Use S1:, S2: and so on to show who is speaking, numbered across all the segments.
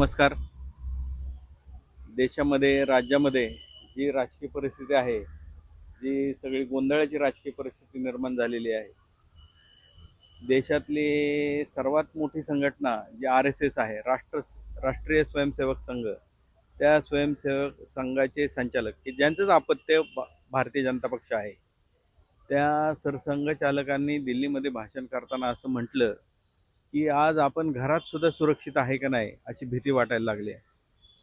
S1: नमस्कार. देशामध्ये राज्यामध्ये जी राजकीय परिस्थिती आहे जी सगळी गोंधळाची राजकीय परिस्थिती निर्माण झालेली आहे देशातली सर्वात मोठी संघटना जी आर एस एस आहे राष्ट्र राष्ट्रीय स्वयंसेवक संघ त्या स्वयंसेवक संघाचे संचालक की ज्यांचंच अपत्य भारतीय जनता पक्ष आहे त्या सरसंघ चालकांनी दिल्लीमध्ये भाषण करताना असं म्हटलं की आज आपण घरात सुद्धा सुरक्षित आहे का नाही अशी भीती वाटायला लागली आहे.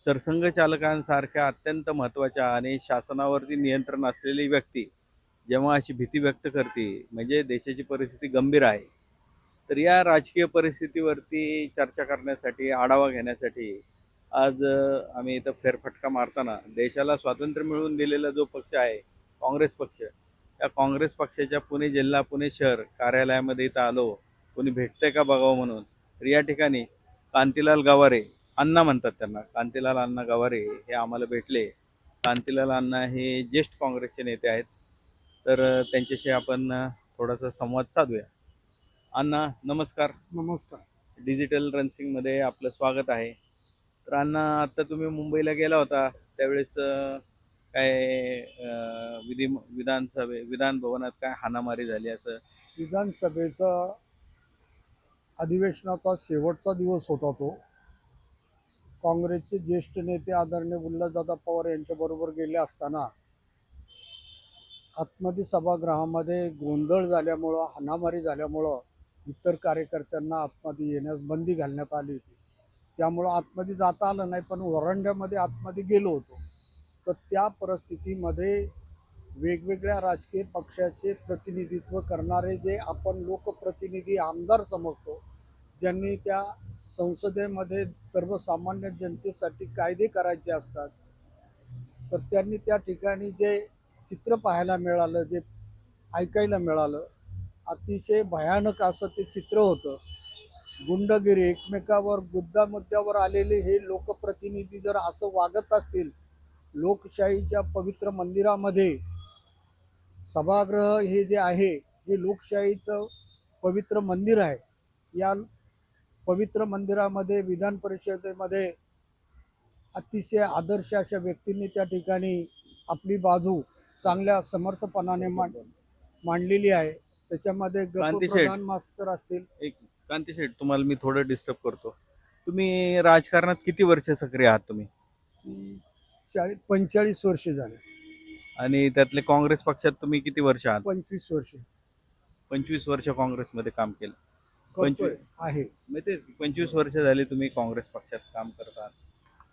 S1: सरसंघ चालकांसारख्या अत्यंत महत्त्वाच्या आणि शासनावरती नियंत्रण असलेली व्यक्ती जेव्हा अशी भीती व्यक्त करते म्हणजे देशाची परिस्थिती गंभीर आहे तर या राजकीय परिस्थितीवरती चर्चा करण्यासाठी आढावा घेण्यासाठी आज आम्ही इथं फेरफटका मारताना देशाला स्वातंत्र्य मिळवून दिलेला जो पक्ष आहे काँग्रेस पक्ष त्या काँग्रेस पक्षाच्या पुणे जिल्हा पुणे शहर कार्यालयामध्ये इथं आलो. कोणी भेटतंय का बघावं म्हणून? तर या ठिकाणी कांतीलाल गवारे अण्णा म्हणतात त्यांना. कांतीलाल अण्णा गवारे हे आम्हाला भेटले. कांतीलाल अण्णा हे ज्येष्ठ काँग्रेसचे नेते आहेत. तर त्यांच्याशी आपण थोडासा संवाद साधूया. अण्णा नमस्कार.
S2: नमस्कार.
S1: डिजिटल रनसिंगमध्ये आपलं स्वागत आहे. तर अण्णा आत्ता तुम्ही मुंबईला गेला होता. त्यावेळेस काय विधी विधानसभे विधान भवनात काय हाणामारी झाली असं?
S2: विधानसभेचा अधिवेशनाचा शेवटचा दिवस होता तो. काँग्रेसचे ज्येष्ठ नेते आदरणीय उल्हासदादा पवार यांच्याबरोबर गेले असताना आतमध्ये सभागृहामध्ये गोंधळ झाल्यामुळं हाणामारी झाल्यामुळं इतर कार्यकर्त्यांना आतमध्ये येण्यास बंदी घालण्यात आली होती. त्यामुळं आतमध्ये जाता आलं नाही पण वरांड्यामध्ये आतमध्ये गेलो होतो. तर त्या परिस्थितीमध्ये वेगवेगळ्या राजकीय पक्षाचे प्रतिनिधित्व करणारे जे आपण लोकप्रतिनिधी आमदार समजतो ज्यांनी त्या संसदेमध्ये सर्वसामान्य जनतेसाठी कायदे करायचे असतात तर त्यांनी त्या ठिकाणी जे चित्र पाहायला मिळालं जे ऐकायला मिळालं अतिशय भयानक असं ते चित्र होतं. गुंडगिरी एकमेकावर मुद्दा मुद्द्यावर आलेले हे लोकप्रतिनिधी जर असं वागत असतील लोकशाहीच्या पवित्र मंदिरामध्ये सभागृह हे जे आहे हे लोकशाहीचं पवित्र मंदिर आहे या पवित्र मंदिरामध्ये विधान परिषदेमध्ये अतिशय आदर्श अशा व्यक्तींनी त्या ठिकाणी आपली बाजू चांगल्या समर्थपणाने मांड मांडलेली आहे. त्याच्यामध्ये. प्रधान मास्तर असतील.
S1: एक कांती शेठ तुम्हाला मी थोडं डिस्टर्ब करतो. तुम्ही राजकारणात किती वर्ष सक्रिय आहात तुम्ही?
S2: चाळीस पंचेचाळीस वर्ष झाले.
S1: आणि त्यातले काँग्रेस पक्षात तुम्ही किती वर्ष आहात?
S2: पंचवीस वर्ष.
S1: पंचवीस वर्ष काँग्रेसमध्ये काम केलं.
S2: करतोय
S1: पंचवीस.
S2: आहे.
S1: मग तेच पंचवीस वर्ष झाली तुम्ही काँग्रेस पक्षात काम करतात.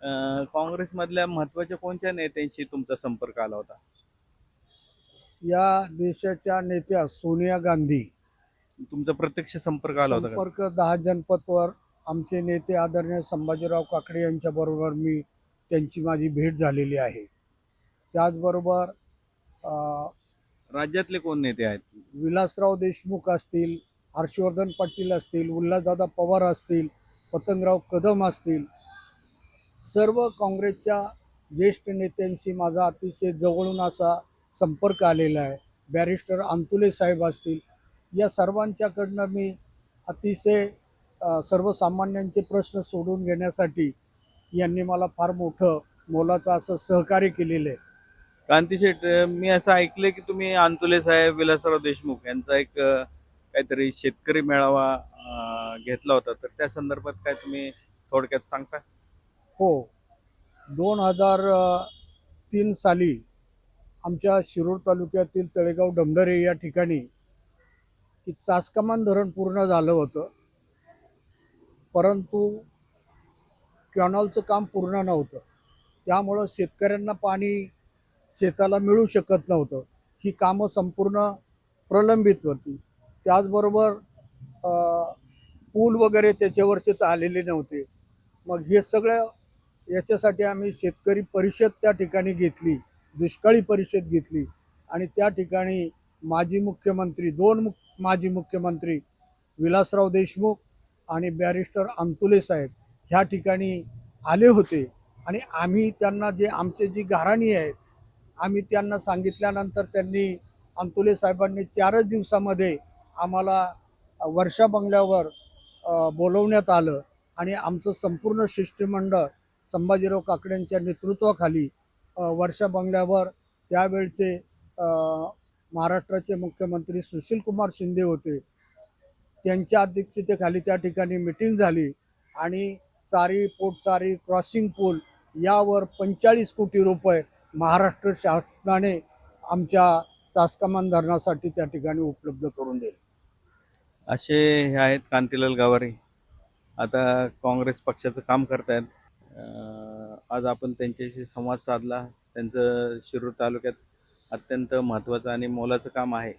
S1: अं, काँग्रेसमधल्या महत्त्वाच्या कोणत्या नेत्यांशी तुमचा संपर्क आला होता?
S2: या देशाच्या नेत्या सोनिया गांधी.
S1: तुमचा प्रत्यक्ष संपर्क आला होता का?
S2: संपर्क दहा जनपथवर आमचे नेते आदरणीय संभाजीराव काकडे यांच्याबरोबर मी त्यांची माझी भेट झालेली आहे. त्याचबरोबर
S1: राज्यातले कोण नेते आहेत?
S2: विलासराव देशमुख असतील हर्षवर्धन पाटील असतील उल्हासदादा पवार असतील पतंगराव कदम असतील सर्व काँग्रेसच्या ज्येष्ठ नेत्यांशी माझा अतिशय जवळून असा संपर्क आलेला आहे. बॅरिस्टर अंतुले साहेब असतील या सर्वांच्याकडनं मी अतिशय सर्वसामान्यांचे प्रश्न सोडून घेण्यासाठी यांनी मला फार मोठं मोलाचं असं सहकार्य केलेलं आहे.
S1: क्रांती शेट मी असं ऐकलंय की तुम्ही आंतुले साहेब विलासराव देशमुख यांचा एक काहीतरी शेतकरी मेळावा घेतला होता. तर त्या संदर्भात काय तुम्ही थोडक्यात सांगता?
S2: हो. दोन हजार तीन साली आमच्या शिरूर तालुक्यातील तळेगाव डमडरे या ठिकाणी की चासकमान धरण पूर्ण झालं होतं. परंतु कॅनॉलचं काम पूर्ण नव्हतं. त्यामुळं शेतकऱ्यांना पाणी शेताला मिळू शकत नव्हतं. ही कामं संपूर्ण प्रलंबित होती. त्याचबरोबर पूल वगैरे त्याच्यावरचे तर आलेले नव्हते. मग हे सगळं याच्यासाठी आम्ही शेतकरी परिषद त्या ठिकाणी घेतली दुष्काळी परिषद घेतली. आणि त्या ठिकाणी माजी मुख्यमंत्री दोन मुख माजी मुख्यमंत्री विलासराव देशमुख आणि बॅरिस्टर अंतुले साहेब ह्या ठिकाणी आले होते. आणि आम्ही त्यांना जे आमचे जी घराणी आहेत आम्ही त्यांना सांगितल्यानंतर त्यांनी अंतुले साहेबांनी चारच दिवसामध्ये आम्हाला वर्षा बंगल्यावर बोलवण्यात आलं आणि आमचं संपूर्ण शिष्टमंडळ संभाजीराव काकड्यांच्या नेतृत्वाखाली वर्षा बंगल्यावर त्यावेळचे महाराष्ट्राचे मुख्यमंत्री सुशीलकुमार शिंदे होते. त्यांच्या अध्यक्षतेखाली त्या ठिकाणी मिटिंग झाली आणि चारी पोटचारी क्रॉसिंग पूल यावर पंचेचाळीस कोटी रुपये महाराष्ट्र शासनाने आमच्या चासकमान धरणासाठी त्या ठिकाणी उपलब्ध करून दिले.
S1: असे हे आहेत कांतीलाल गावारे. आता काँग्रेस पक्षाचं काम करतायत. आज आपण त्यांच्याशी संवाद साधला. त्यांचं शिरूर तालुक्यात अत्यंत महत्त्वाचं आणि मोलाचं काम आहे.